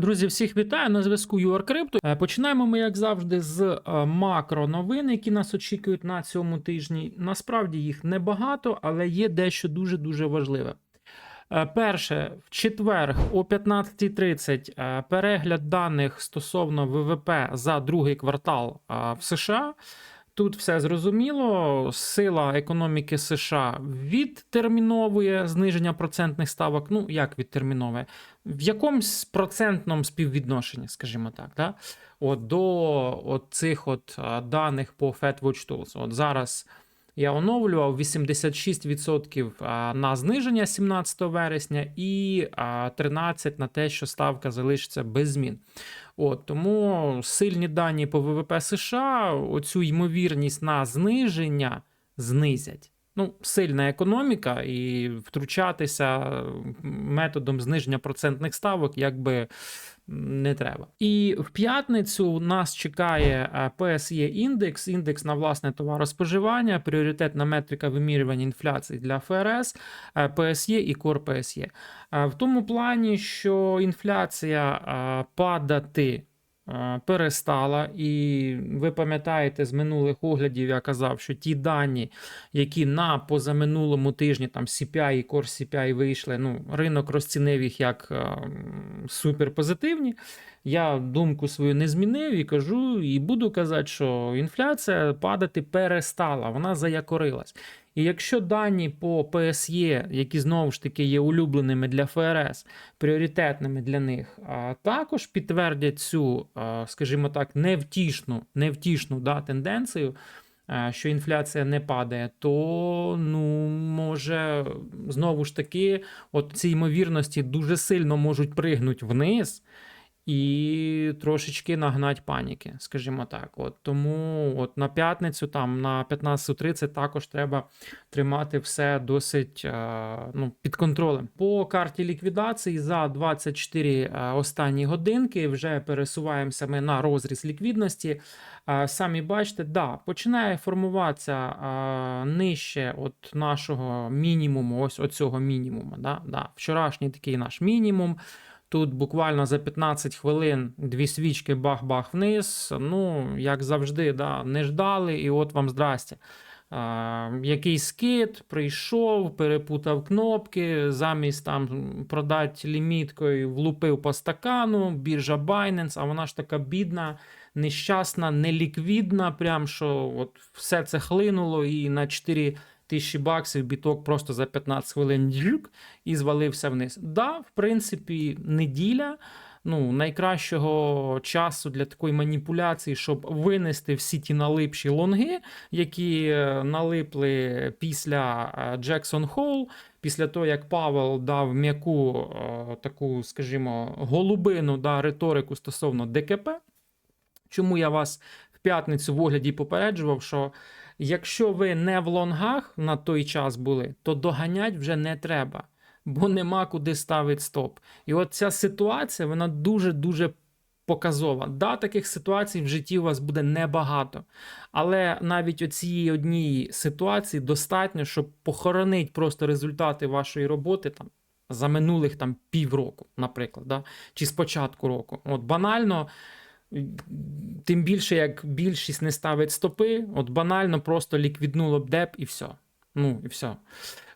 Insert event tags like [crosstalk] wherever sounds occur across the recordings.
Друзі, всіх вітаю на зв'язку UrCrypto. Е, Починаємо ми, як завжди, з е, макроновин, які нас очікують на цьому тижні. Насправді їх небагато, але є дещо дуже дуже важливе. Е, Перше, в четвер о 15.30 е, перегляд даних стосовно ВВП за другий квартал в США. Тут все зрозуміло. Сила економіки США відтерміновує зниження процентних ставок. Ну, як відтерміновує? В якомусь процентному співвідношенні, скажімо так, да? от, до от цих от даних по Fed Watch Tools. От зараз я оновлював 86% на зниження 17 вересня і 13% на те, що ставка залишиться без змін. От, тому сильні дані по ВВП США оцю ймовірність на зниження знизять. Ну, сильна економіка, і втручатися методом зниження процентних ставок якби не треба. І в п'ятницю нас чекає е, PSE індекс, індекс на власне товароспоживання, пріоритетна метрика вимірювання інфляції для ФРС, е, PSE і Core PSE. Е, В тому плані, що інфляція падати перестала, і ви пам'ятаєте з минулих оглядів, я казав, що ті дані, які на позаминулому тижні там CPI і Core CPI вийшли, ну, ринок розцінив їх як е, суперпозитивні. Я думку свою не змінив і кажу, і буду казати, що інфляція падати перестала, вона заякорилась. І якщо дані по ПСЄ, які знову ж таки є улюбленими для ФРС, пріоритетними для них, а, також підтвердять цю, скажімо так, невтішну, невтішну да, тенденцію, що інфляція не падає, то ну, може знову ж таки, от ці ймовірності дуже сильно можуть пригнути вниз. І трошечки нагнать паніки, скажімо так. От тому от на п'ятницю, там на 15.30 також треба тримати все досить е, ну, під контролем. По карті ліквідації за 24 е, останні годинки вже пересуваємося ми на розріз ліквідності. Е, Самі бачите, да, починає формуватися нижче от нашого мінімуму, ось оцього мінімуму. Да, да. Вчорашній такий наш мінімум. Тут буквально за 15 хвилин дві свічки бах-бах вниз. Ну, як завжди, да, не ждали, і от вам здрастя. А, якийсь скид прийшов, перепутав кнопки, замість там продати ліміткою, влупив по стакану, біржа Binance, а вона ж така бідна, нещасна, неліквідна. Прям що от все це хлинуло і на 4 тисячі баксів біток просто за 15 хвилин і звалився вниз. Да, в принципі, неділя. Ну, найкращого часу для такої маніпуляції, щоб винести всі ті налипші лонги, які е, налипли після Джексон Холл, після того, як Павел дав м'яку е, таку, скажімо, голубину да, риторику стосовно ДКП. Чому я вас в п'ятницю в огляді попереджував, що якщо ви не в лонгах на той час були, то доганять вже не треба, бо нема куди ставити стоп. І от ця ситуація, вона дуже-дуже показова. Да, таких ситуацій в житті у вас буде небагато. Але навіть оцієї однієї ситуації достатньо, щоб похоронити просто результати вашої роботи там. За минулих там півроку, наприклад, да? чи з початку року. От банально, тим більше, як більшість не ставить стопи, от банально просто ліквіднуло б деп і все. Ну, і все.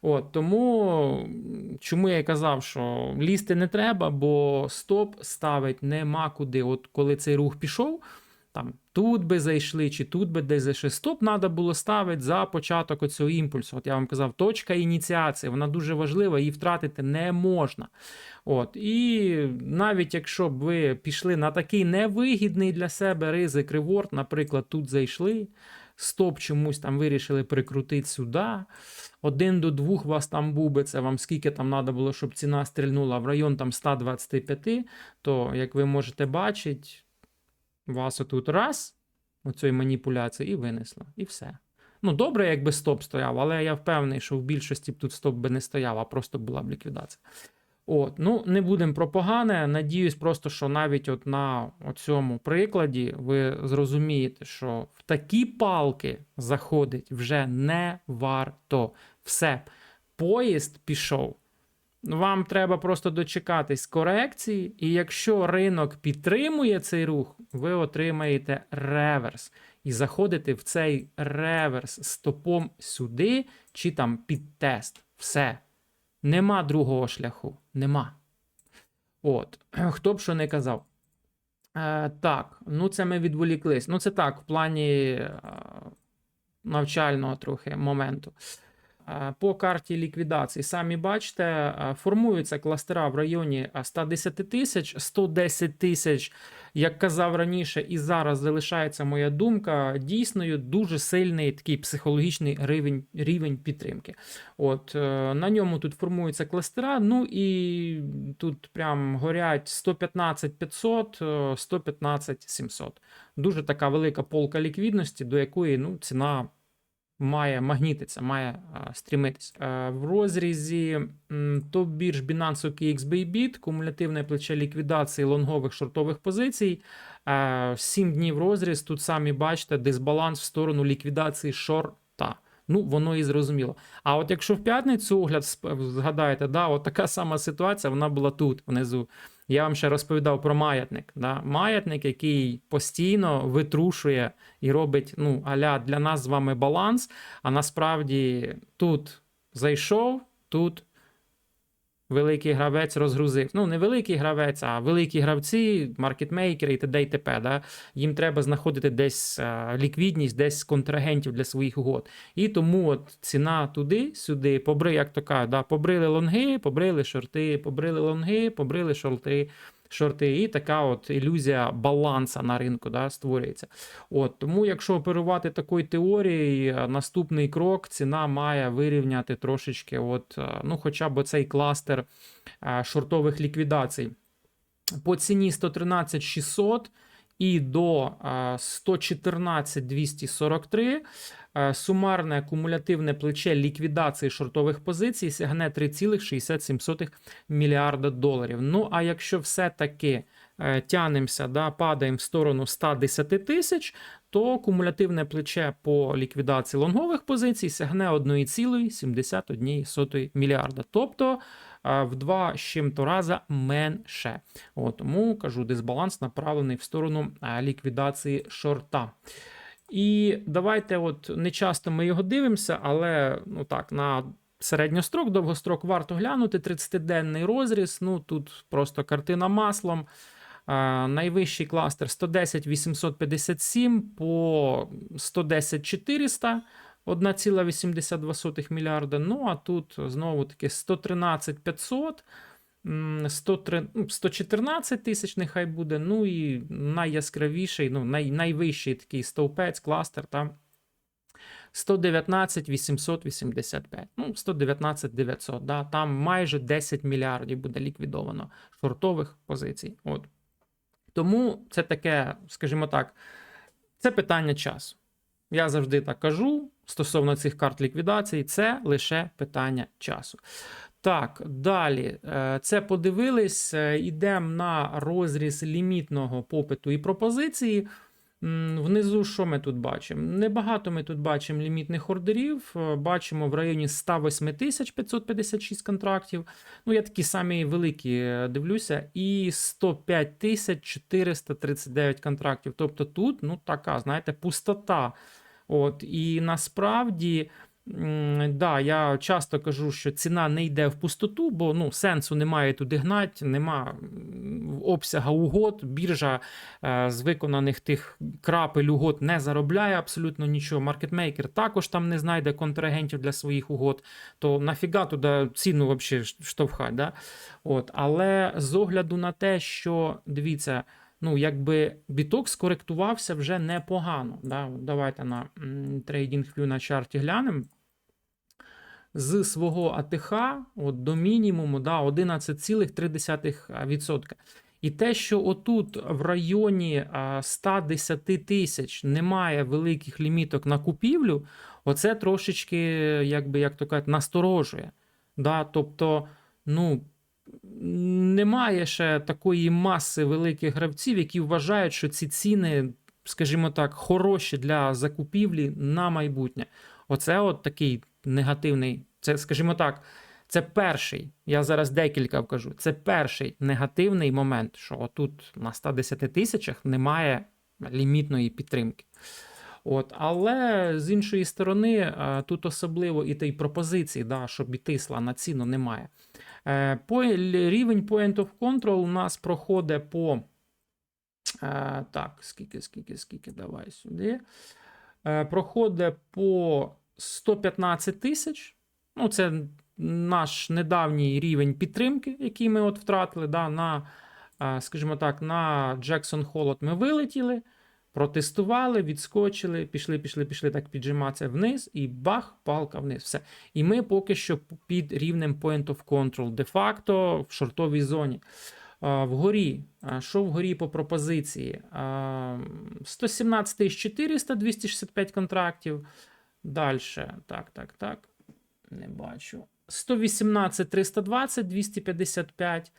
От, тому чому я казав, що лізти не треба, бо стоп ставить нема куди. От коли цей рух пішов, там тут би зайшли, чи тут би десь зайшли. Стоп треба було ставити за початок оцього імпульсу. От я вам казав, точка ініціації, вона дуже важлива, її втратити не можна. От, І навіть якщо б ви пішли на такий невигідний для себе ризик реворд, наприклад, тут зайшли, стоп чомусь там вирішили прикрутити сюди. Один до двох вас там був би це вам скільки там треба було, щоб ціна стрільнула в район там 125, то, як ви можете бачити, вас отут раз, оцієї маніпуляції, і винесло. І все. Ну, добре, якби стоп стояв, але я впевнений, що в більшості б тут стоп би не стояв, а просто була б ліквідація. От, ну не будемо про погане. Надіюсь, просто що навіть от на цьому прикладі ви зрозумієте, що в такі палки заходить вже не варто. Все, поїзд пішов. Вам треба просто дочекатись корекції, і якщо ринок підтримує цей рух, ви отримаєте реверс. І заходите в цей реверс стопом сюди, чи там під тест. Все. Нема другого шляху. Нема. От, [clears throat] хто б що не казав. Е, так, ну це ми відволіклись. Ну, це так, в плані е, навчального трохи моменту. По карті ліквідації, самі бачите, формуються кластера в районі е, 110 тисяч, 110 тисяч, як казав раніше, і зараз залишається моя думка, дійсною дуже сильний такий психологічний рівень, рівень підтримки. От е, на ньому тут формуються кластера. Ну і тут прям горять 115 500, е, 115 700. Дуже така велика полка ліквідності, до якої ну, ціна має магнітитися, має а, стрімитися. Е, в розрізі топ бірж Binance OKX Bybit, кумулятивне плече ліквідації лонгових шортових позицій. 7 днів розріз. Тут самі бачите дисбаланс в сторону ліквідації шорта. Ну, воно і зрозуміло. А от якщо в п'ятницю огляд згадаєте, да, от така сама ситуація, вона була тут, внизу. Я вам ще розповідав про маятник. Да? Маятник, який постійно витрушує і робить ну, аля для нас з вами баланс. А насправді тут зайшов, тут великий гравець розгрузив. Ну, не великий гравець, а великі гравці, маркетмейкери і т.д. і т.п. Да? Їм треба знаходити десь е, ліквідність, десь контрагентів для своїх угод. І тому от ціна туди, сюди, побри, як то кажуть, да? побрили лонги, побрили шорти, побрили лонги, побрили шорти. Шорти, і така от ілюзія баланса на ринку да, створюється. От тому, якщо оперувати такою теорією, е, наступний крок ціна має вирівняти трошечки, от, е, ну, хоча б цей кластер е, шортових ліквідацій. По ціні 113 600 і до е, 114 243 е, сумарне кумулятивне плече ліквідації шортових позицій сягне 3,67 мільярда доларів. Ну а якщо все-таки е, тянемося, да, падаємо в сторону 110 тисяч, то кумулятивне плече по ліквідації лонгових позицій сягне 1,71 мільярда. Тобто в два з чим-то раза менше. От, тому кажу, дисбаланс направлений в сторону ліквідації шорта. І давайте, от не часто ми його дивимося, але ну так, на середньострок, довгострок варто глянути. 30-денний розріз. Ну тут просто картина маслом. Найвищий кластер 110 857 по 110 400. 1,82 мільярда. Ну, а тут знову таки 113 500, 103, ну, 114 тисяч нехай буде. Ну і найяскравіший, ну, най, найвищий такий стовпець, кластер там 119 885. Ну, 119 900. Да, там майже 10 мільярдів буде ліквідовано шортових позицій. От. Тому це таке, скажімо так, це питання часу. Я завжди так кажу стосовно цих карт ліквідації, це лише питання часу. Так, далі Е, це подивились. Йдемо на розріз лімітного попиту і пропозиції. Внизу що ми тут бачимо? Небагато ми тут бачимо лімітних ордерів. Е, Бачимо в районі 108 тисяч 556 контрактів. Ну, я такі самі великі е, дивлюся, і 105 тисяч 439 контрактів. Тобто тут, ну, така, знаєте, пустота. От, і насправді, да, я часто кажу, що ціна не йде в пустоту, бо ну, сенсу немає туди гнати, нема обсяга угод. Біржа е, з виконаних тих крапель угод не заробляє абсолютно нічого. Маркетмейкер також там не знайде контрагентів для своїх угод. То нафіга туди ціну взагалі штовхати. Да? От, але з огляду на те, що дивіться ну, якби біток скоректувався вже непогано. Да? Давайте на TradingView на чарті глянемо. З свого АТХ от, до мінімуму да, 11,3%. І те, що отут в районі 110 тисяч немає великих ліміток на купівлю, оце трошечки, якби, як то кажуть, насторожує. Да? Тобто, ну, немає ще такої маси великих гравців, які вважають, що ці ціни, скажімо так, хороші для закупівлі на майбутнє. Оце от такий негативний, це, скажімо так, Це перший, я зараз декілька вкажу. Це перший негативний момент, що отут на 110 тисячах немає лімітної підтримки. От, але з іншої сторони, е, тут особливо і тієї пропозиції, да, щоб іти сла на ціну немає. Е, По, рівень Point of Control у нас проходить по. Е, так, скільки, скільки, скільки, давай сюди. Проходить по 115 тисяч. Ну, це наш недавній рівень підтримки, який ми от втратили. Да, на, скажімо так, на Jackson Hole ми вилетіли, протестували, відскочили, пішли, пішли, пішли так піджиматися вниз, і бах, палка вниз. Все. І ми поки що під рівнем Point of Control, де-факто в шортовій зоні. Вгорі, що вгорі по пропозиції? А, 117 400, 265 контрактів. Далі. Так, так, так. Не бачу. 118 320, 255.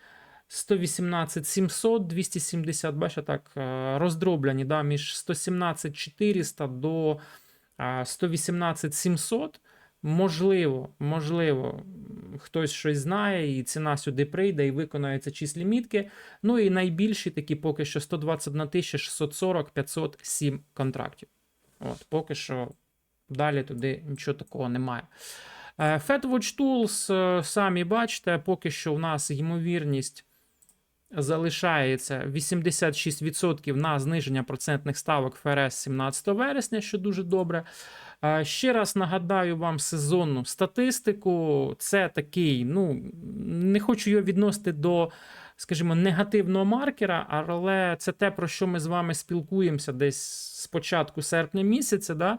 118 700, 270, бачите, так, роздроблені да, між 117 400 до е, 118 700. Можливо, можливо, хтось щось знає, і ціна сюди прийде і виконаються числі мітки. Ну і найбільші такі поки що 121 640 507 контрактів. От, поки що далі туди нічого такого немає. Е, FedWatch Tools, е, самі бачите, поки що у нас ймовірність залишається 86% на зниження процентних ставок ФРС 17 вересня, що дуже добре. Ще раз нагадаю вам сезонну статистику. Це такий, ну не хочу його відносити до, скажімо, негативного маркера, але це те, про що ми з вами спілкуємося десь з початку серпня місяця. Да?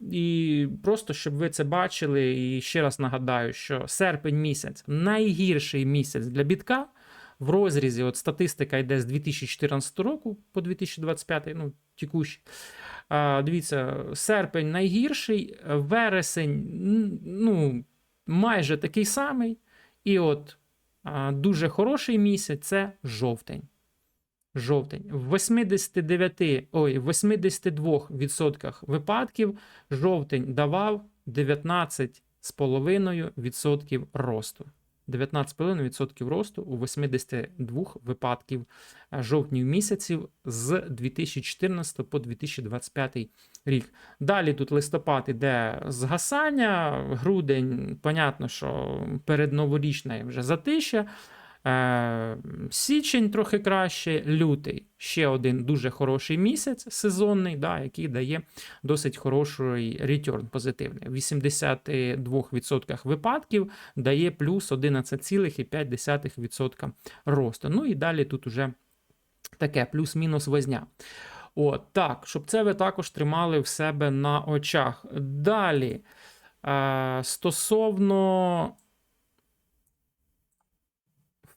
І просто щоб ви це бачили, і ще раз нагадаю, що серпень місяць найгірший місяць для бітка. В розрізі от статистика йде з 2014 року по 2025, ну, текущий. А, Дивіться, серпень найгірший, вересень ну, майже такий самий. І от дуже хороший місяць це жовтень. Жовтень. В 89, ой, в 82% випадків жовтень давав 19,5% росту. 19,5% росту у 82 випадків е, жовтнів місяців з 2014 по 2025 рік. Далі тут листопад іде згасання, грудень, понятно, що передноворічна вже затища. Е, Січень трохи краще, лютий ще один дуже хороший місяць сезонний, да, який дає досить хороший return позитивний. В 82% випадків дає плюс 11,5% росту. Ну і далі тут уже таке плюс-мінус возня. От, так, щоб це ви також тримали в себе на очах. Далі. Е, стосовно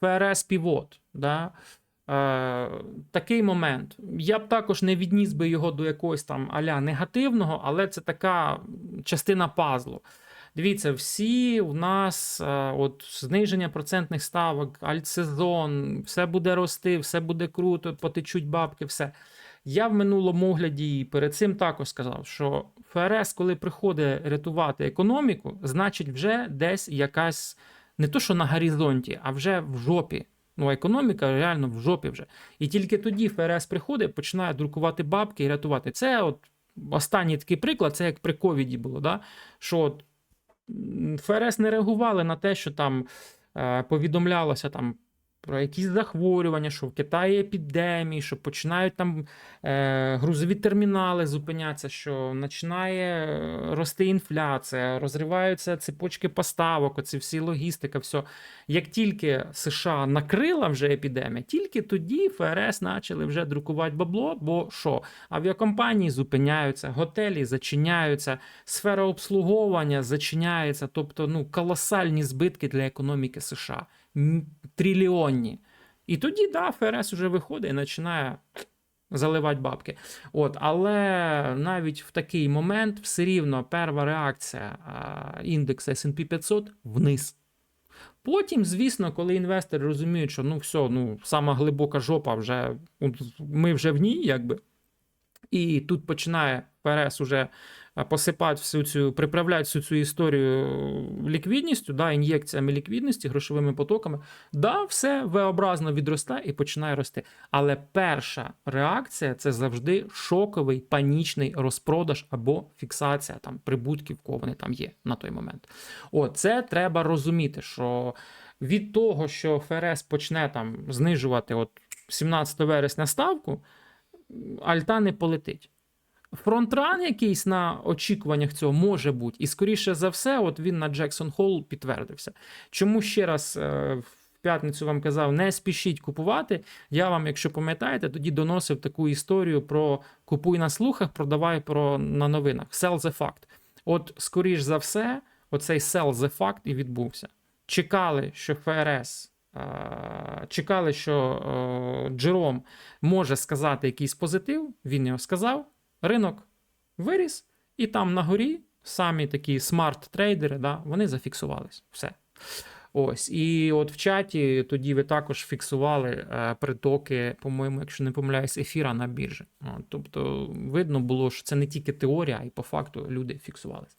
ФРС півот. Да? Е, такий момент. Я б також не відніс би його до якогось там аля негативного, але це така частина пазлу. Дивіться, всі у нас е, от зниження процентних ставок, альтсезон, все буде рости, все буде круто, потечуть бабки, все. Я в минулому огляді і перед цим також сказав, що ФРС, коли приходить рятувати економіку, значить вже десь якась не то, що на горизонті, а вже в жопі. Ну, економіка реально в жопі вже. І тільки тоді ФРС приходить, починає друкувати бабки і рятувати. Це от останній такий приклад, це як при ковіді було, да? що от ФРС не реагували на те, що там е, повідомлялося там. Про якісь захворювання, що в Китаї епідемії, що починають там е, грузові термінали зупинятися, що починає е, рости інфляція, розриваються цепочки поставок, оці всі логістика, все. Як тільки США накрила вже епідемія, тільки тоді ФРС почали вже друкувати бабло, бо що? Авіакомпанії зупиняються, готелі зачиняються, сфера обслуговування зачиняється, тобто ну, колосальні збитки для економіки США. Трильйонні. І тоді, да, ФРС вже виходить і починає заливати бабки. От, але навіть в такий момент все рівно перша реакція індексу S&P 500 вниз. Потім, звісно, коли інвестори розуміють, що ну все, ну сама глибока жопа, вже ми вже в ній, якби. І тут починає ФРС уже посипати всю цю, приправляти всю цю історію ліквідністю, да, ін'єкціями ліквідності, грошовими потоками, да, все V-образно відростає і починає рости. Але перша реакція це завжди шоковий панічний розпродаж або фіксація там прибутків, кого вони там є на той момент. О, це треба розуміти, що від того, що ФРС почне там знижувати от 17 вересня ставку, альта не полетить. Фронтран якийсь на очікуваннях цього може бути, і скоріше за все, от він на Джексон Холл підтвердився. Чому ще раз е, в п'ятницю вам казав, не спішіть купувати. Я вам, якщо пам'ятаєте, тоді доносив таку історію про купуй на слухах, продавай про на новинах. Sell the fact. От, скоріш за все, оцей sell the fact і відбувся. Чекали, що ФРС. е, Чекали, що е, Джером може сказати якийсь позитив, він його сказав, ринок виріс, і там на горі самі такі смарт-трейдери, да, вони зафіксувались. Все. Ось. І от в чаті тоді ви також фіксували е, притоки, по-моєму, якщо не помиляюсь, ефіра на біржі. От, тобто, видно було, що це не тільки теорія, а й по факту люди фіксувались.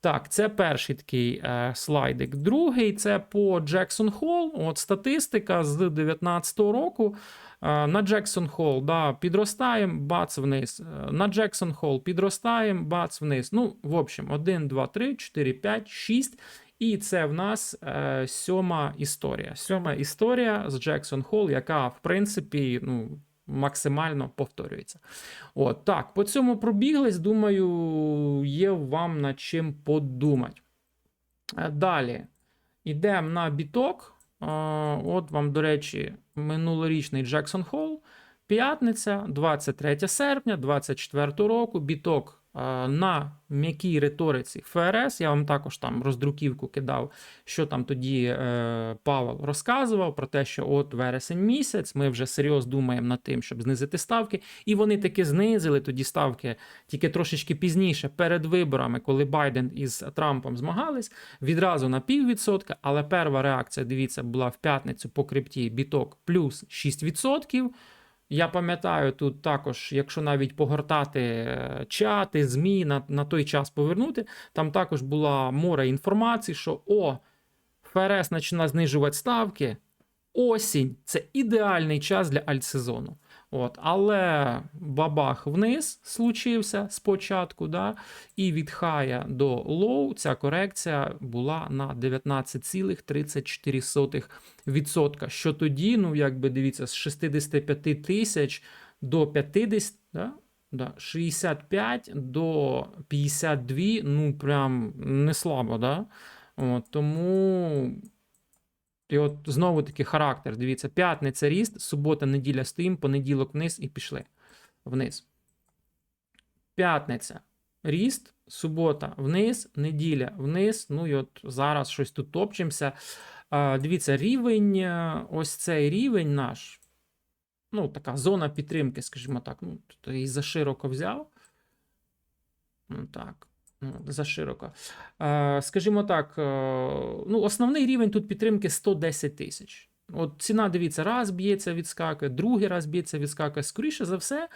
Так, це перший такий е, слайдик. Другий це по Джексон Холл. От статистика з 2019 року. Е, на Джексон Холл, да, підростаємо, бац вниз. Е, На Джексон Холл підростаємо, бац вниз. Ну, в общем, 1, 2, 3, 4, 5, 6. І це в нас е, сьома історія. Сьома історія з Джексон Холл, яка, в принципі, ну, максимально повторюється. От так, по цьому пробіглись. Думаю, є вам над чим подумати. Е, Далі йдемо на біток. От вам, до речі, минулорічний Джексон Холл. П'ятниця, 23 серпня 2024 року. Біток на м'якій риториці ФРС. Я вам також там роздруківку кидав, що там тоді е, Павел розказував про те, що от вересень місяць ми вже серйозно думаємо над тим, щоб знизити ставки. І вони таки знизили тоді ставки тільки трошечки пізніше, перед виборами, коли Байден із Трампом змагались, відразу на піввідсотка. Але перша реакція, дивіться, була в п'ятницю по крипті біток плюс 6%. Я пам'ятаю, тут також, якщо навіть погортати е, чати, ЗМІ на, на той час повернути, там також була море інформації, що о, ФРС починає знижувати ставки. Осінь це ідеальний час для альтсезону. От, але бабах вниз случився спочатку, да, і від хая до лоу ця корекція була на 19,34%. Що тоді, ну якби дивіться, з 65 тисяч до 50, да, да, 65 до 52, ну прям не слабо, да? От, тому. І от знову таки характер. Дивіться, п'ятниця ріст, субота, неділя стоїм, понеділок вниз і пішли вниз. П'ятниця ріст, субота вниз, неділя вниз. Ну і от зараз щось тут топчемося. Дивіться, рівень, е, ось цей рівень наш. Ну, така зона підтримки, скажімо так. Ну, тут її зашироко взяв. Ну, так. Ну, зашироко. Е, Скажімо так, е, ну, основний рівень тут підтримки 110 тисяч. От ціна, дивіться, раз б'ється, відскакує, другий раз б'ється, відскакує. Скоріше за все,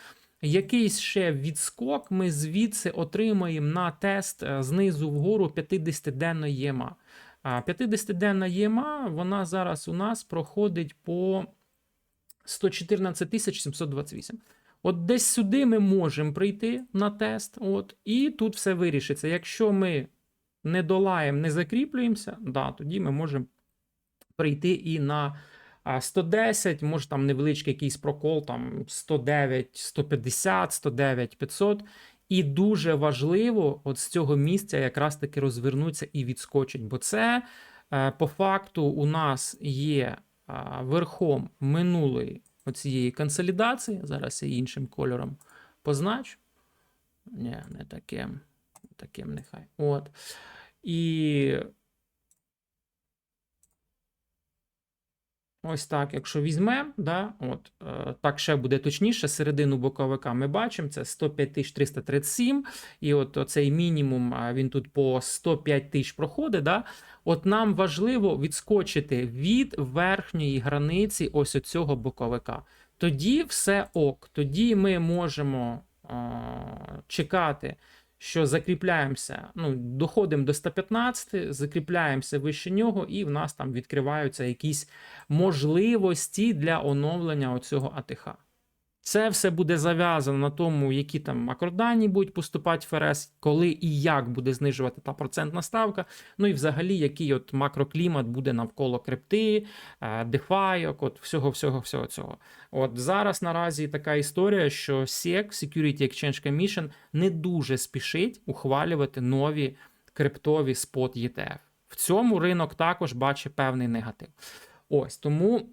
якийсь ще відскок ми звідси отримаємо на тест е, знизу вгору 50-денної ЄМА. А 50-денна ЄМА, вона зараз у нас проходить по 114 728. От десь сюди ми можемо прийти на тест, от, і тут все вирішиться. Якщо ми не долаємо, не закріплюємося, да, тоді ми можемо прийти і на 110, може там невеличкий якийсь прокол, там 109, 150, 109, 500. І дуже важливо от з цього місця якраз таки розвернуться і відскочить, бо це е, по факту у нас є верхом минулої оцієї консолідації. Зараз я іншим кольором позначу. Ні, не таким. Таким нехай. От. І ось так, якщо візьмемо, да, е, так ще буде точніше, середину боковика ми бачимо, це 105 337, і от цей мінімум, він тут по 105 тисяч проходить, да, От нам важливо відскочити від верхньої границі ось цього боковика. Тоді все ок. Тоді ми можемо а, чекати, що закріпляємося, ну, доходимо до 115, закріпляємося вище нього, і в нас там відкриваються якісь можливості для оновлення оцього АТХ. Це все буде зав'язано на тому, які там макродані будуть поступати в ФРС, коли і як буде знижувати та процентна ставка. Ну і взагалі, який от макроклімат буде навколо крипти, дефайок, от всього, всього, всього цього. От зараз наразі така історія, що SEC, Security Exchange Commission, не дуже спішить ухвалювати нові криптові спот ETF. В цьому ринок також бачить певний негатив. Ось тому.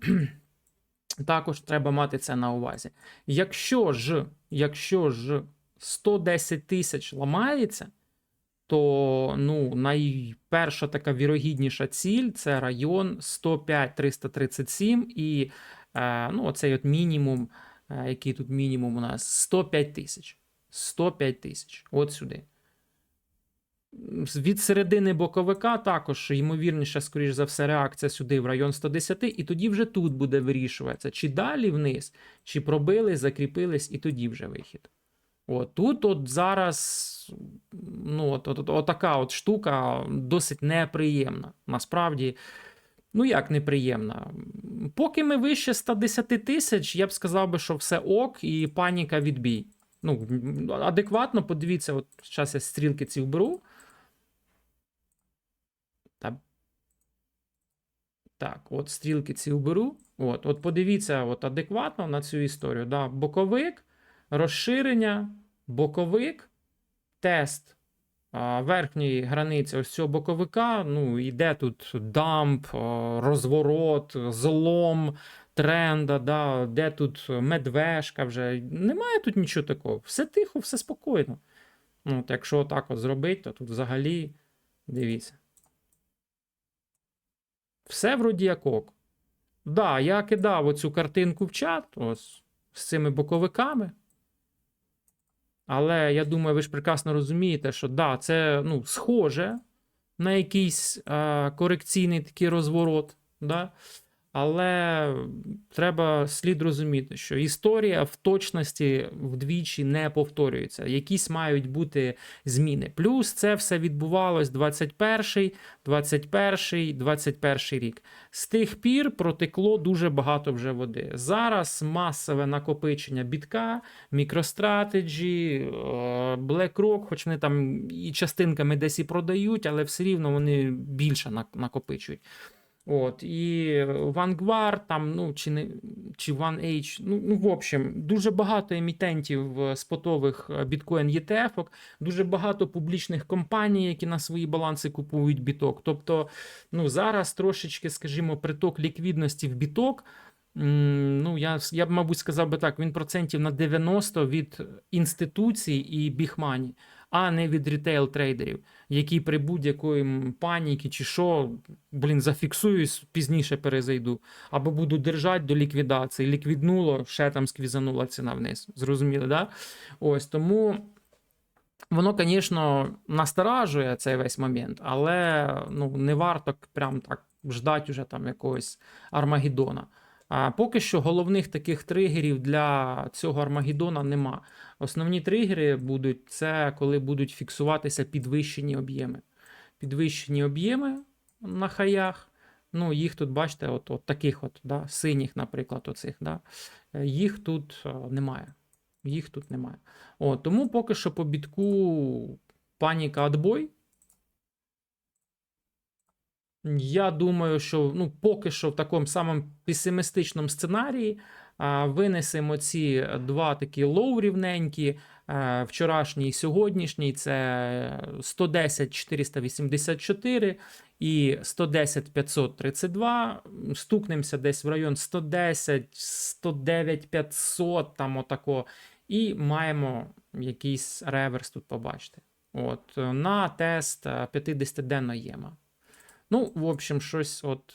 Також треба мати це на увазі. Якщо ж, якщо ж 110 тисяч ламається, то ну, найперша така вірогідніша ціль це район 105-337 і е, ну, оцей от мінімум, е, який тут мінімум у нас 105 тисяч. 105 тисяч. От сюди. Від середини боковика також, ймовірніше, скоріш за все, реакція сюди в район 110, і тоді вже тут буде вирішуватися, чи далі вниз, чи пробили, закріпились, і тоді вже вихід. От тут от зараз ну, от, от, от, от така от штука досить неприємна. Насправді, ну як неприємна. Поки ми вище 110 тисяч, я б сказав би, що все ок, і паніка відбій. Ну, адекватно, подивіться, от зараз я стрілки ці вберу. Та... Так, от стрілки ці уберу. От, от подивіться от адекватно на цю історію. Да? Боковик, розширення, боковик, тест а, верхньої границі ось цього боковика. Ну, іде тут дамп, розворот, злом тренда, да? де тут медвежка вже. Немає тут нічого такого. Все тихо, все спокійно. От Якщо отак от зробити, то тут взагалі дивіться. Все вроді як ок. Да, я кидав оцю картинку в чат ось з цими боковиками. Але я думаю, ви ж прекрасно розумієте, що да, це ну, схоже на якийсь е, корекційний такий розворот. Да? Але треба слід розуміти, що історія в точності вдвічі не повторюється. Якісь мають бути зміни. Плюс це все відбувалось 21, 21, 21 рік. З тих пір протекло дуже багато вже води. Зараз масове накопичення бітка, MicroStrategy, е, BlackRock, хоч вони там і частинками десь і продають, але все рівно вони більше накопичують. От, І Vanguard, там, ну, чи не, чи OneH, ну, ну, в общем, дуже багато емітентів е, спотових е, біткоін ETF, дуже багато публічних компаній, які на свої баланси купують біток. Тобто, ну, зараз трошечки, скажімо, приток ліквідності в біток. Ну, я я б, мабуть, сказав би так: він процентів на 90 від інституцій і біхмані а не від рітейл-трейдерів, які при будь-якої паніки чи що, блін, зафіксуюсь, пізніше перезайду, або буду держати до ліквідації. Ліквіднуло, ще там сквізанула ціна вниз. Зрозуміли, да? Ось тому. Воно, звісно, насторажує цей весь момент, але ну, не варто прям так ждати уже там якогось Армагеддона. А поки що головних таких тригерів для цього Армагеддона нема. Основні тригери будуть це коли будуть фіксуватися підвищені об'єми. Підвищені об'єми на хаях. Ну, їх тут, бачите, от, от таких от, да, синіх, наприклад, оцих, да, їх тут немає. Їх тут немає. О, Тому поки що по бітку паніка адбой. Я думаю, що ну, поки що в такому самому песимістичному сценарії а, винесемо ці два такі лоу рівненькі, вчорашній і сьогоднішній це 110 484 і 110 532. Стукнемося десь в район 110, 109 500, там отако. І маємо якийсь реверс тут побачити. От, На тест 50-денного єма. Ну, в общем, щось от.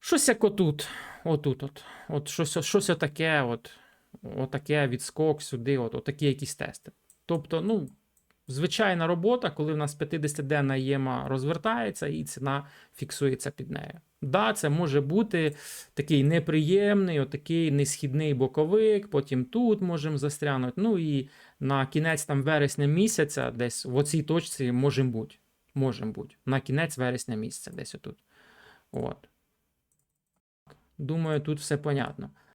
Щось як отут. Отут. От от щось щось отаке, от, отаке відскок сюди, от, отакі якісь тести. Тобто, ну, Звичайна робота, коли в нас 50-денна єма розвертається і ціна фіксується під нею. Да, це може бути такий неприємний, отакий несхідний боковик, потім тут можемо застрянути. Ну і на кінець там вересня місяця, десь в оцій точці можемо бути. Можемо бути. На кінець вересня місяця, десь отут. От. Думаю, тут все понятно.